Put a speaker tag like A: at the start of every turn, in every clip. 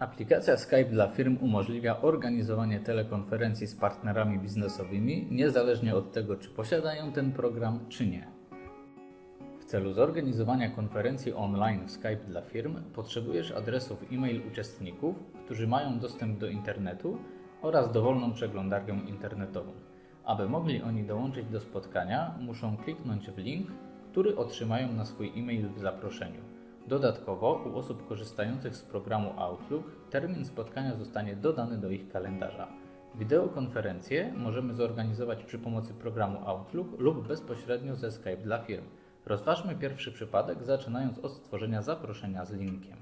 A: Aplikacja Skype dla firm umożliwia organizowanie telekonferencji z partnerami biznesowymi, niezależnie od tego, czy posiadają ten program, czy nie. W celu zorganizowania konferencji online w Skype dla firm potrzebujesz adresów e-mail uczestników, którzy mają dostęp do internetu oraz dowolną przeglądarkę internetową. Aby mogli oni dołączyć do spotkania, muszą kliknąć w link, który otrzymają na swój e-mail w zaproszeniu. Dodatkowo u osób korzystających z programu Outlook termin spotkania zostanie dodany do ich kalendarza. Wideokonferencję możemy zorganizować przy pomocy programu Outlook lub bezpośrednio ze Skype dla firm. Rozważmy pierwszy przypadek, zaczynając od stworzenia zaproszenia z linkiem.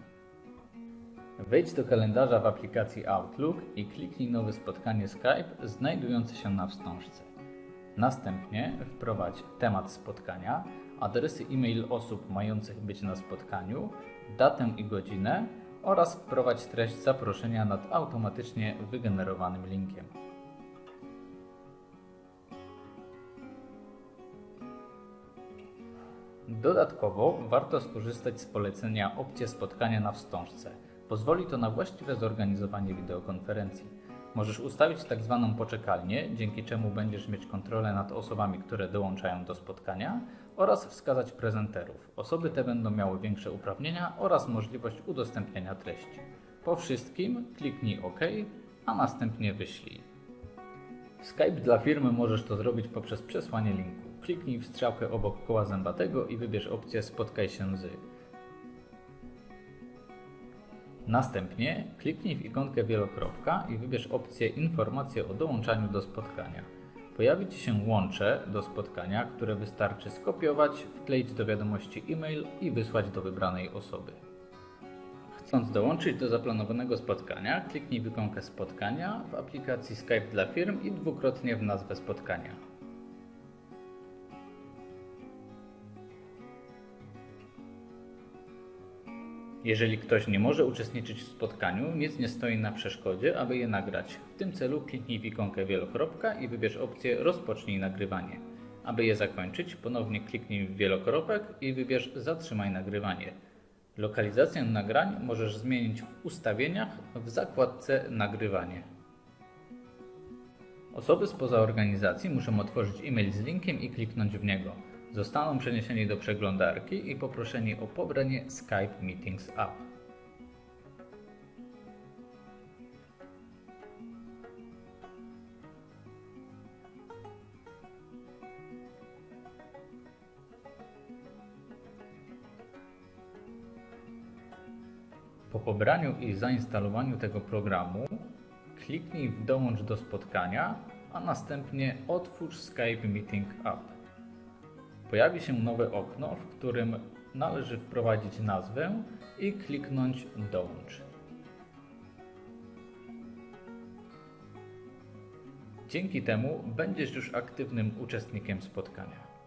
A: Wejdź do kalendarza w aplikacji Outlook i kliknij nowe spotkanie Skype znajdujące się na wstążce. Następnie wprowadź temat spotkania, adresy e-mail osób mających być na spotkaniu, datę i godzinę oraz wprowadź treść zaproszenia nad automatycznie wygenerowanym linkiem. Dodatkowo warto skorzystać z polecenia opcje spotkania na wstążce. Pozwoli to na właściwe zorganizowanie wideokonferencji. Możesz ustawić tak zwaną poczekalnię, dzięki czemu będziesz mieć kontrolę nad osobami, które dołączają do spotkania oraz wskazać prezenterów. Osoby te będą miały większe uprawnienia oraz możliwość udostępniania treści. Po wszystkim kliknij OK, a następnie wyślij. W Skype dla firmy możesz to zrobić poprzez przesłanie linku. Kliknij w strzałkę obok koła zębatego i wybierz opcję Spotkaj się z. Następnie kliknij w ikonkę wielokropka i wybierz opcję Informacje o dołączaniu do spotkania. Pojawi Ci się łącze do spotkania, które wystarczy skopiować, wkleić do wiadomości e-mail i wysłać do wybranej osoby. Chcąc dołączyć do zaplanowanego spotkania, kliknij w ikonkę spotkania w aplikacji Skype dla firm i dwukrotnie w nazwę spotkania. Jeżeli ktoś nie może uczestniczyć w spotkaniu, nic nie stoi na przeszkodzie, aby je nagrać. W tym celu kliknij w ikonkę wielokropka i wybierz opcję Rozpocznij nagrywanie. Aby je zakończyć, ponownie kliknij w wielokropek i wybierz Zatrzymaj nagrywanie. Lokalizację nagrań możesz zmienić w ustawieniach w zakładce Nagrywanie. Osoby spoza organizacji muszą otworzyć e-mail z linkiem i kliknąć w niego. Zostaną przeniesieni do przeglądarki i poproszeni o pobranie Skype Meetings App. Po pobraniu i zainstalowaniu tego programu, kliknij w Dołącz do spotkania, a następnie otwórz Skype Meeting App. Pojawi się nowe okno, w którym należy wprowadzić nazwę i kliknąć Dołącz. Dzięki temu będziesz już aktywnym uczestnikiem spotkania.